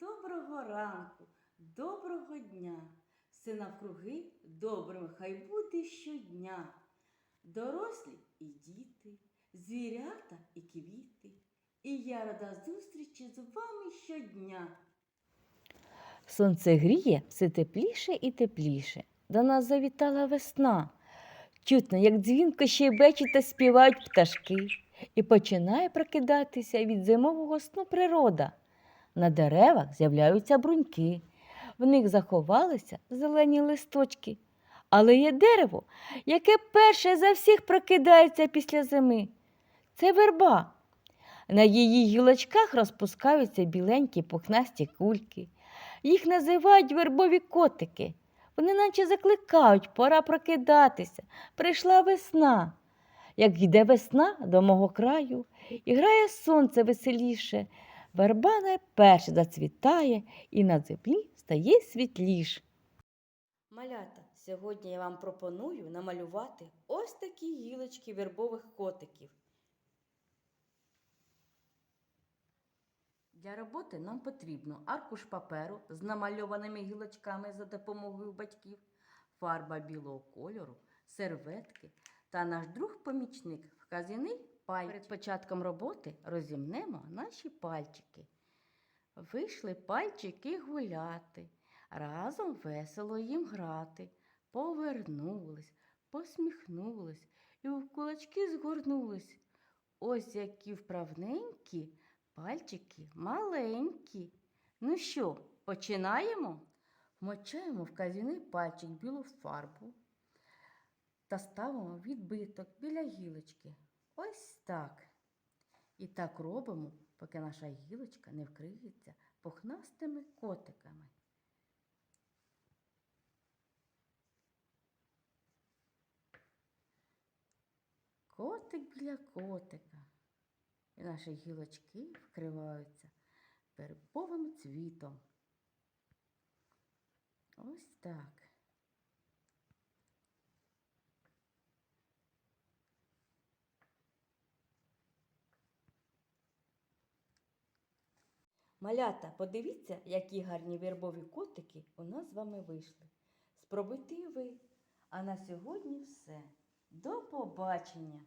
доброго ранку, доброго дня. Все навкруги добрим хай буде щодня. Дорослі і діти, звірята і квіти. І я рада зустрічі з вами щодня. Сонце гріє все тепліше і тепліше. До нас завітала весна. Чутно, як дзвінко щебечуть та співають пташки, і починає прокидатися від зимового сну природа. На деревах з'являються бруньки, в них заховалися зелені листочки. Але є дерево, яке перше за всіх прокидається після зими. Це верба. На її гілочках розпускаються біленькі пухнасті кульки. Їх називають вербові котики. Вони наче закликають, пора прокидатися. Прийшла весна. Як йде весна до мого краю, і грає сонце веселіше, верба найперше зацвітає і на землі стає світліш. Малята, сьогодні я вам пропоную намалювати ось такі гілочки вербових котиків. Для роботи нам потрібно аркуш паперу з намальованими гілочками за допомогою батьків, фарба білого кольору, серветки та наш друг-помічник вказаний пальчик. Перед початком роботи розімнемо наші пальчики. Вийшли пальчики гуляти, разом весело їм грати. Повернулись, посміхнулись і в кулачки згорнулись. Ось які вправненькі. Пальчики маленькі. Ну що, починаємо? Вмочаємо в казяний пальчик білу фарбу та ставимо відбиток біля гілочки. Ось так. І так робимо, поки наша гілочка не вкриється пухнастими котиками. Котик біля котика. І наші гілочки вкриваються вербовим цвітом. Ось так. Малята, подивіться, які гарні вербові котики у нас з вами вийшли. Спробуйте і ви. А на сьогодні все. До побачення!